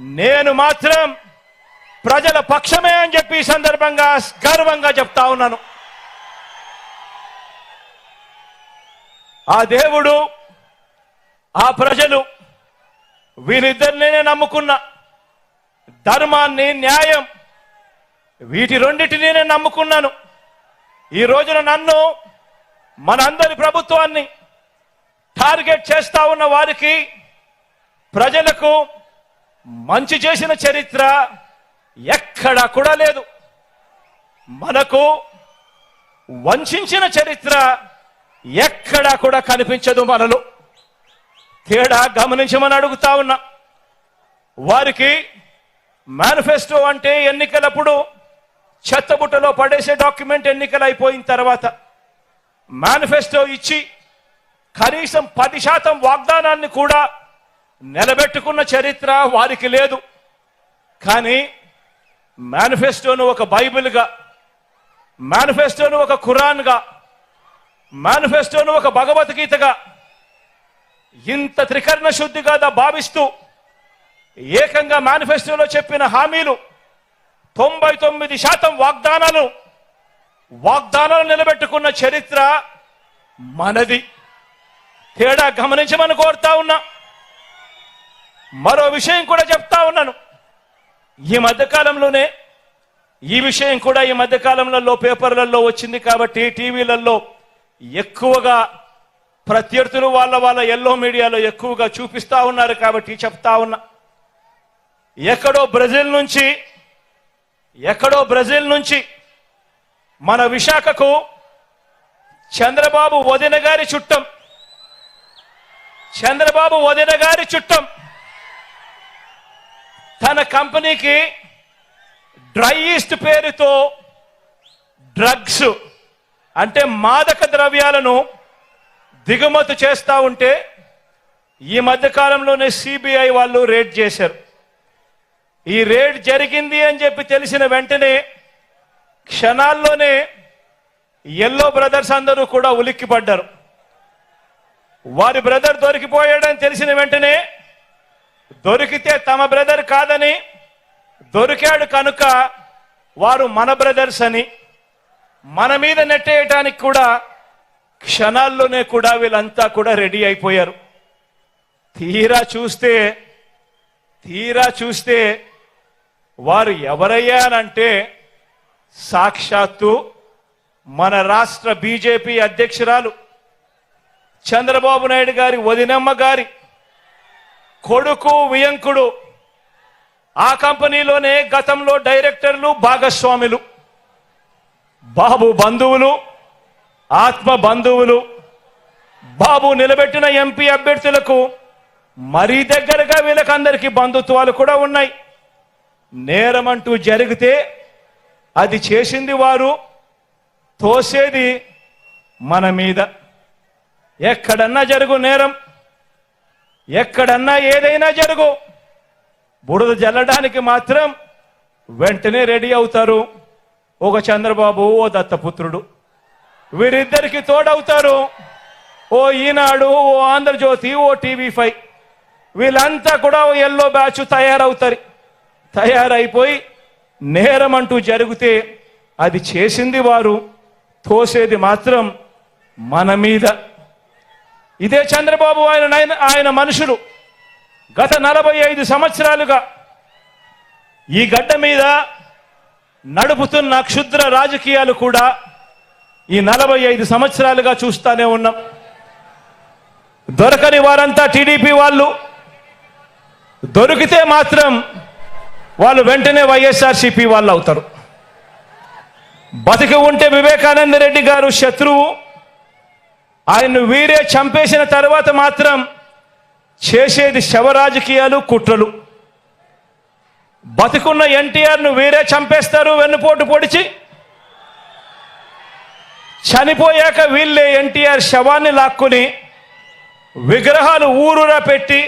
నేను మాత్రం ప్రజల పక్షమే అని చెప్పి ఈ సందర్భంగా గర్వంగా చెప్తా ఉన్నాను. ఆ దేవుడు ఆ ప్రజలు వీరిద్దరినే నమ్ముకున్న ధర్మాన్ని న్యాయం వీటి రెండింటినీ నేను నమ్ముకున్నాను. ఈ రోజున నన్ను మనందరి ప్రభుత్వాన్ని టార్గెట్ చేస్తా ఉన్న వారికి ప్రజలకు మంచి చేసిన చరిత్ర ఎక్కడా కూడా లేదు. మనకు వంచిన చరిత్ర ఎక్కడా కూడా కనిపించదు మనలో. తేడా గమనించమని అడుగుతా ఉన్నా. వారికి మేనిఫెస్టో అంటే ఎన్నికలప్పుడు చెత్తబుట్టలో పడేసే డాక్యుమెంట్ ఎన్నికలు అయిపోయిన తర్వాత మేనిఫెస్టో ఇచ్చి కనీసం పది శాతం వాగ్దానాన్ని కూడా నిలబెట్టుకున్న చరిత్ర వారికి లేదు. కానీ మేనిఫెస్టోను ఒక బైబిల్గా మేనిఫెస్టోను ఒక ఖురాన్గా మేనిఫెస్టోను ఒక భగవద్గీతగా ఇంత త్రికరణ శుద్ధిగా దా భావిస్తూ ఏకంగా మేనిఫెస్టోలో చెప్పిన హామీలు తొంభై తొమ్మిది శాతం వాగ్దానాలు వాగ్దానాలు నిలబెట్టుకున్న చరిత్ర మనది. తేడా గమనించమని కోరుతా ఉన్నా. మరో విషయం కూడా చెప్తా ఉన్నాను. ఈ మధ్యకాలంలోనే ఈ విషయం కూడా ఈ మధ్యకాలంలో పేపర్లలో వచ్చింది కాబట్టి టీవీలలో ఎక్కువగా ప్రత్యర్థులు వాళ్ళ వాళ్ళ ఎల్లో మీడియాలో ఎక్కువగా చూపిస్తా ఉన్నారు కాబట్టి చెప్తా ఉన్నా. ఎక్కడో బ్రెజిల్ నుంచి ఎక్కడో బ్రెజిల్ నుంచి మన విశాఖకు చంద్రబాబు వదిన గారి చుట్టం చంద్రబాబు వదిన గారి చుట్టం తన కంపెనీకి డ్రై ఈస్ట్ పేరుతో డ్రగ్స్ అంటే మాదక ద్రవ్యాలను దిగుమతి చేస్తా ఉంటే ఈ మధ్యకాలంలోనే సిబిఐ వాళ్ళు రేడ్ చేశారు. ఈ రేడ్ జరిగింది అని చెప్పి తెలిసిన వెంటనే క్షణాల్లోనే ఎల్లో బ్రదర్స్ అందరూ కూడా ఉలిక్కిపడ్డారు. వారి బ్రదర్ దొరికిపోయాడని తెలిసిన వెంటనే దొరికితే తమ బ్రదర్ కాదని దొరికాడు కనుక వారు మన బ్రదర్స్ అని. మన మీద నెట్టేయటానికి కూడా క్షణాల్లోనే కూడా వీళ్ళంతా కూడా రెడీ అయిపోయారు. తీరా చూస్తే తీరా చూస్తే వారు ఎవరయ్యానంటే సాక్షాత్తు మన రాష్ట్ర బీజేపీ అధ్యక్షురాలు చంద్రబాబు నాయుడు గారి వదినమ్మ గారి కొడుకు వియంకుడు. ఆ కంపెనీలోనే గతంలో డైరెక్టర్లు భాగస్వాములు. బాబు బంధువులు ఆత్మ బంధువులు. బాబు నిలబెట్టిన ఎంపీ అభ్యర్థులకు మరీ దగ్గరగా వీళ్ళకందరికీ బంధుత్వాలు కూడా ఉన్నాయి. నేరమంటూ జరిగితే అది చేసింది వారు తోసేది మన మీద. ఎక్కడన్నా జరుగు నేరం. ఎక్కడన్నా ఏదైనా జరుగు. బురద జల్లడానికి మాత్రం వెంటనే రెడీ అవుతారు. ఒక చంద్రబాబు ఓ దత్తపుత్రుడు. వీరిద్దరికి తోడవుతారు. ఓ ఈనాడు ఓ ఆంధ్రజ్యోతి ఓ టీవీ ఫైవ్. వీళ్ళంతా కూడా ఓ ఎల్లో బ్యాచ్ తయారవుతారు. తయారైపోయి నేరం అంటూ జరిగితే అది చేసింది వారు. తోసేది మాత్రం మన మీద. ఇదే చంద్రబాబు ఆయన ఆయన మనుషులు. గత నలభై ఐదు సంవత్సరాలుగా ఈ గడ్డ మీద నడుపుతున్న క్షుద్ర రాజకీయాలు కూడా ఈ నలభై ఐదు సంవత్సరాలుగా చూస్తానే ఉన్నాం. దొరకని వారంతా టీడీపీ వాళ్ళు దొరికితే మాత్రం వాళ్ళు వెంటనే వైఎస్ఆర్సీపీ వాళ్ళు అవుతారు. బతికి ఉంటే వివేకానంద రెడ్డి గారు శత్రువు. ఆయన్ను వీరే చంపేసిన తర్వాత మాత్రం చేసేది శవ రాజకీయాలు కుట్రలు. బతుకున్న ఎన్టీఆర్ను వీరే చంపేస్తారు వెన్నుపోటు పొడిచి. చనిపోయాక వీళ్ళే ఎన్టీఆర్ శవాన్ని లాక్కుని విగ్రహాలు ఊరూరా పెట్టి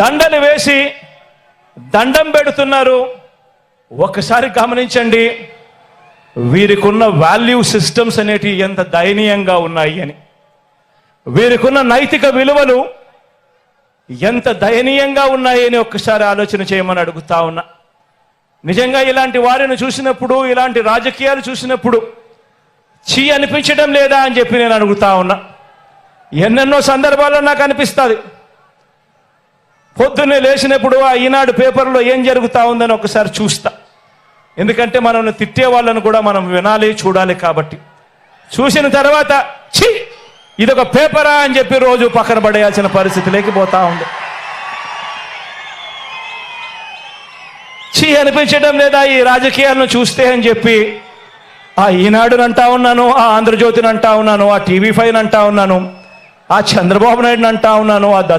దండలు వేసి దండం పెడుతున్నారు. ఒకసారి గమనించండి. వీరికున్న వాల్యూ సిస్టమ్స్ అనేటివి ఎంత దయనీయంగా ఉన్నాయి అని. వీరికున్న నైతిక విలువలు ఎంత దయనీయంగా ఉన్నాయి అని ఒక్కసారి ఆలోచన చేయమని అడుగుతా ఉన్నా. నిజంగా ఇలాంటి వారిని చూసినప్పుడు ఇలాంటి రాజకీయాలు చూసినప్పుడు చీ అనిపించడం లేదా అని చెప్పి నేను అడుగుతా ఉన్నా. ఎన్నెన్నో సందర్భాల్లో నాకు అనిపిస్తుంది. పొద్దున్నే లేచినప్పుడు ఆ ఈనాడు పేపర్లో ఏం జరుగుతా ఉందని ఒకసారి చూస్తా. ఎందుకంటే మనల్ని తిట్టే వాళ్ళను కూడా మనం వినాలి చూడాలి కాబట్టి. చూసిన తర్వాత ఛీ! ఇదొక పేపరా అని చెప్పి రోజు పక్కన పడేయాల్సిన పరిస్థితి లేకపోతా ఉంది. ఛీ! అనిపించడం లేదా ఈ రాజకీయాలను చూస్తే అని చెప్పి ఆ ఈనాడుని అంటా ఉన్నాను ఆ ఆంధ్రజ్యోతిని అంటా ఉన్నాను ఆ టీవీ ఫైవ్ అంటా ఉన్నాను ఆ చంద్రబాబు నాయుడుని అంటా ఉన్నాను ఆ